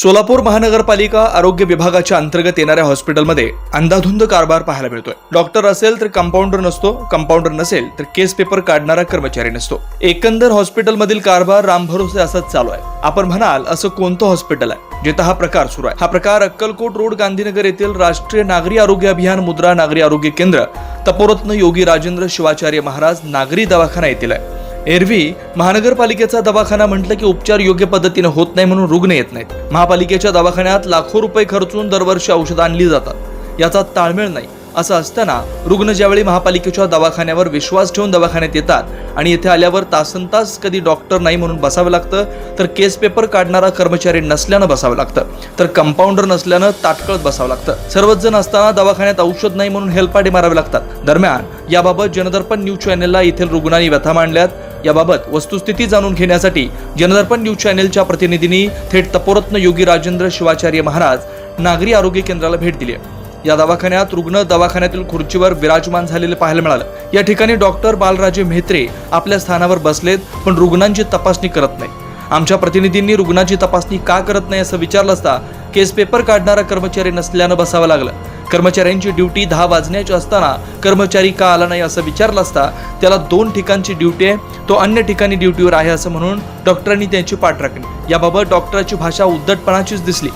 सोलापूर महानगरपालिका आरोग्य विभागाच्या अंतर्गत येणाऱ्या हॉस्पिटलमध्ये अंधाधुंद कारभार पाहायला मिळतोय. डॉक्टर असेल तर कंपाऊंडर नसतो कंपाऊंडर नसेल तर केस पेपर काढणारा कर्मचारी नसतो. एकंदर हॉस्पिटलमधील कारभार रामभरोसे असंच चालू आहे. आपण म्हणाल असं कोणतं हॉस्पिटल आहे जिथं हा प्रकार सुरू आहे? हा प्रकार अक्कलकोट रोड गांधीनगर येथील राष्ट्रीय नागरी आरोग्य अभियान मुद्रा नागरी आरोग्य केंद्र तपोरत्न योगी राजेंद्र शिवाचार्य महाराज नागरी दवाखाना येथील आहे. एरवी महानगरपालिकेचा दवाखाना म्हटलं की उपचार योग्य पद्धतीने होत नाही म्हणून रुग्ण येत नाहीत. महापालिकेच्या दवाखान्यात लाखो रुपये खर्चून दरवर्षी औषधं आणली जातात. याचा ताळमेळ नाही. असं असताना रुग्ण ज्यावेळी महापालिकेच्या दवाखान्यावर विश्वास ठेवून दवाखान्यात येतात आणि येथे आल्यावर तासन तास कधी डॉक्टर नाही म्हणून बसावं लागतं तर केस पेपर काढणारा कर्मचारी नसल्यानं बसावं लागतं. तर कंपाऊंडर नसल्यानं ताटकळत बसावं लागतं. सर्वच जण असताना दवाखान्यात औषध नाही म्हणून हेलपाटे मारावे लागतात. दरम्यान याबाबत जनदर्पण न्यूज चॅनेलला येथील रुग्णांनी व्यथा मांडल्यात. याबाबत वस्तुस्थिती जाणून घेण्यासाठी जनदर्पण न्यूज चॅनेलच्या प्रतिनिधींनी थेट तपोरत्न योगी राजेंद्र शिवाचार्य महाराज नागरी आरोग्य केंद्राला भेट दिली या दवाखान्यात रुग्ण दवाखान्यातील खुर्चीवर विराजमान झालेले पाहायला मिळालं. या ठिकाणी डॉक्टर बालराजे म्हेत्रे आपल्या स्थानावर बसलेत पण रुग्णांची तपासणी करत नाही. आमच्या प्रतिनिधींनी रुग्णाची तपासणी का करत नाही असं विचारलं असता केस पेपर काढणारा कर्मचारी नसल्यानं बसावं लागलं. कर्मचाऱ्यांची ड्युटी दहा वाजण्याची असताना कर्मचारी का आला नाही असं विचारलं असता त्याला दोन ठिकाणची ड्युटी आहे तो अन्य ठिकाणी ड्युटीवर आहे असं म्हणून डॉक्टरांनी त्यांची पाठ राखली. याबाबत डॉक्टराची भाषा उद्धटपणाचीच दिसली.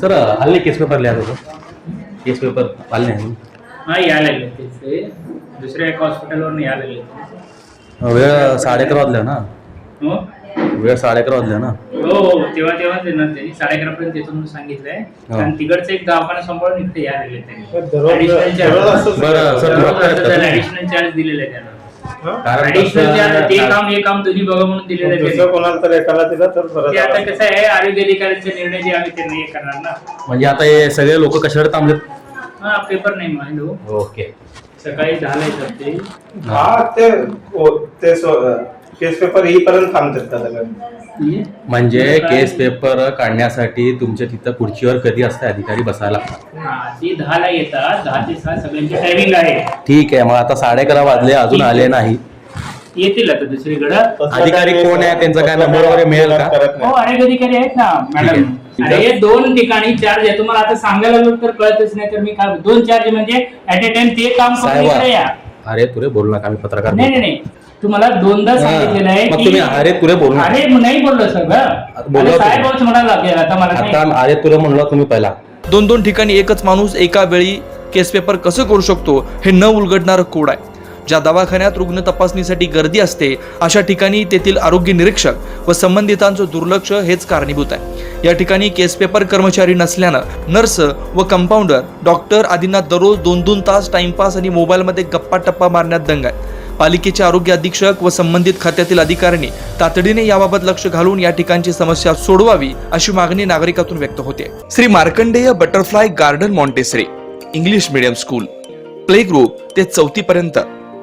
सर हल्ली केस पेपर लिहा होतो केस पेपर आले नाही. हा यायला दुसऱ्या एका यायला लागले वेळ साडे अकरा वाजल्या ना. हो? वेळ साडे अकरा वाजल्या ना. हो हो तेव्हा तेव्हाच येणार त्यांनी साडे अकरा पर्यंत येतो म्हणून सांगितलंय. हा. आणि तिकडचं एक दवाखाना सांभाळून इकडे यायला लागले त्यांनी. बरं सर? ऍडिशनल चार्ज दिलेले आहे त्यांना. कारण ऍडिशनल चार्ज ते कसं- काम हे काम तुम्ही बघा म्हणून दिलेलं आहे त्यांनी. कोणाला तर एकाला दिला तर बरं ते आता झालं. कसं आहे आरोग्य अधिकाऱ्यांचे निर्णय जे आम्ही ते नाही करणार ना. म्हणजे आता हे सगळे लोक कशावर थांबलेत? हा पेपर नाही माहिती ओके. सकाळी दहाला येतात ते. हा ते ओ- ते केस पेपर येईपर्यंत थांबतात का सगळं म्हणजे केस पेपर काढण्यासाठी तुमच्या तिथं खुर्चीवर कधी असते अधिकारी बसायला? लागतात हा ते दहाला येतात. दहा ते सहा सगळ्यांची टायमिंग आहे. ठीक आहे मग आता साडे अकरा वाजले अजून आले नाही. येतील आता दुसरीकडं. अधिकारी कोण आहे? त्यांचं काय नंबर वगैरे मिळेल का? हो. आरोग्य अधिकारी आहेत ना मॅडम. अरे दोन ठिकाणी चार्ज आहे. तुम्हाला आता सांगायला लागलो तर कळतच नाही तर मी काय दोन चार्ज म्हणजे ऍट ए टाइम ते काम करून इकडे या. अरे तुरे बोल नका मी पत्रकार नाही नाही नाही तुम्हाला दोनदा हा. सांगितलेलं आहे मग तुम्ही अरे तुरे बोलू नका. अरे नाही बोललो सगळं बोललो अरे तुम्ही. साहेबच म्हणायला लागेल आता मला आता अरे तुरे म्हणलो तुम्ही पहिला दोन दोन ठिकाणी एकच माणूस एका वेळी केस पेपर कसं करू शकतो हे न उलगडणारं कोड आहे ज्या दवाखान्यात रुग्ण तपासणीसाठी गर्दी असते अशा ठिकाणी तेथील आरोग्य निरीक्षक व संबंधितांचं दुर्लक्ष हेच कारणीभूत आहे. या ठिकाणी केस पेपर कर्मचारी नसल्यानं नर्स व कंपाऊंडर डॉक्टर आदींना दररोज दोन दोन तास टाइमपास आणि मोबाईलमध्ये गप्पा टप्पा मारण्यात दंग आहे. पालिकेचे आरोग्य अधीक्षक व संबंधित खात्यातील अधिकाऱ्यांनी तातडीने याबाबत लक्ष घालून या ठिकाणची समस्या सोडवावी अशी मागणी नागरिकातून व्यक्त होते. Shri Markandey butterfly garden Montessori English medium school play group ते चौथी पर्यंत